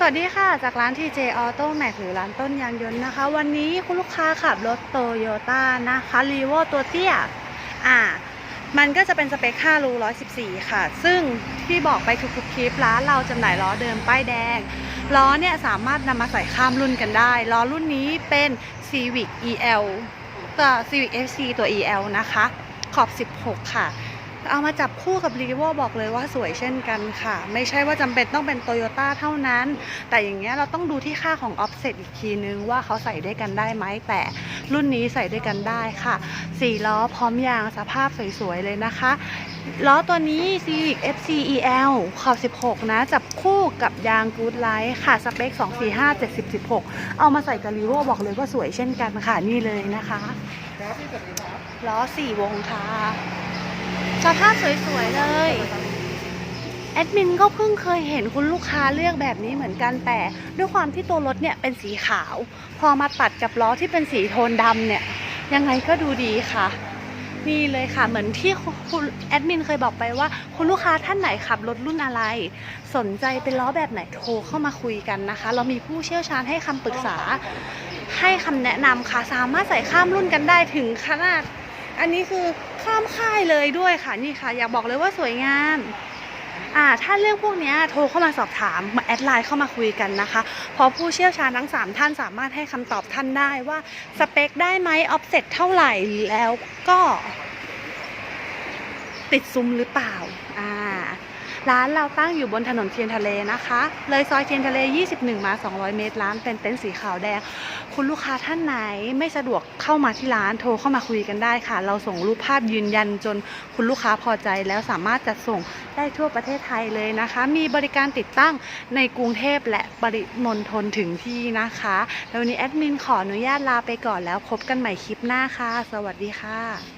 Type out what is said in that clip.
สวัสดีค่ะ จากร้าน TJ Auto Max หรือร้านต้นยางยนต์นะคะ วันนี้คุณลูกค้าขับรถโตโยต้านะคะรีโวตัวเตี้ยอ่ามันก็จะเป็นสเปค5รู114 ค่ะ ซึ่งที่บอกไปทุกๆคลิปร้านเราจำหน่ายล้อเดิมป้ายแดง ล้อเนี่ยสามารถนำมาใส่ข้ามรุ่นกันได้ ล้อรุ่นนี้เป็น Civic EL ตัว Civic FC ตัว EL นะคะ ขอบ 16 ค่ะ เอามาจับคู่กับ r e v o บอกเลยว่าสวยเช่นกันค่ะ ไม่ใช่ว่าจำเป็นต้องเป็น Toyota เท่านั้น แต่อย่างเงี้ยเราต้องดูที่ค่าของ offset อีกทีนึงว่าเขาใส่ด้วยกันได้ไหมแต่รุ่นนี้ใส่ด้วยกันได้ค่ะ4ล้อพร้อมยางสภาพสวยๆเลยนะคะล้อตัวนี้ Civic FC EL ขอบ 16 นะ จับคู่กับยาง Good Light ค่ะ สเปค 245 70 16 เอามาใส่กับ r e v o บอกเลยว่าสวยเช่นกันค่ะ นี่เลยนะคะครับพี่สวัสดีครับล้อ4วงค่ะ สภาพสวยๆเลย แอดมินก็เพิ่งเคยเห็นคุณลูกค้าเลือกแบบนี้เหมือนกันแต่ด้วยความที่ตัวรถเนี่ยเป็นสีขาว พอมาตัดกับล้อที่เป็นสีโทนดำเนี่ย ยังไงก็ดูดีค่ะ นี่เลยค่ะเหมือนที่คุณแอดมินเคยบอกไปว่า คุณลูกค้าท่านไหนขับรถรุ่นอะไร สนใจเป็นล้อแบบไหนโทรเข้ามาคุยกันนะคะ เรามีผู้เชี่ยวชาญให้คำปรึกษาให้คำแนะนำค่ะ สามารถใส่ข้ามรุ่นกันได้ถึงขนาด อันนี้คือข้ามค่ายเลยด้วยค่ะนี่ค่ะ อยากบอกเลยว่าสวยงาม อ่าถ้าเรื่องพวกนี้โทรเข้ามาสอบถามมาแอดไลน์เข้ามาคุยกันนะคะเพราะผู้เชี่ยวชาญทั้ง 3 ท่านสามารถให้คำตอบท่านได้ว่าสเปคได้ไหมออฟเซ็ตเท่าไหร่แล้วก็ติดซุ้มหรือเปล่า อ่า ร้านเราตั้งอยู่บนถนนเทียนทะเลนะคะ เลยซอยเทียนทะเล 21 มา 200 เมตร ร้านเป็นเต็นท์สีขาวแดง คุณลูกค้าท่านไหนไม่สะดวกเข้ามาที่ร้านโทรเข้ามาคุยกันได้ค่ะ เราส่งรูปภาพยืนยันจนคุณลูกค้าพอใจแล้วสามารถจัดส่งได้ทั่วประเทศไทยเลยนะคะ มีบริการติดตั้งในกรุงเทพและปริมณฑลถึงที่นะคะแล้ววันนี้แอดมินขออนุญาตลาไปก่อนแล้วพบกันใหม่คลิปหน้าค่ะ สวัสดีค่ะ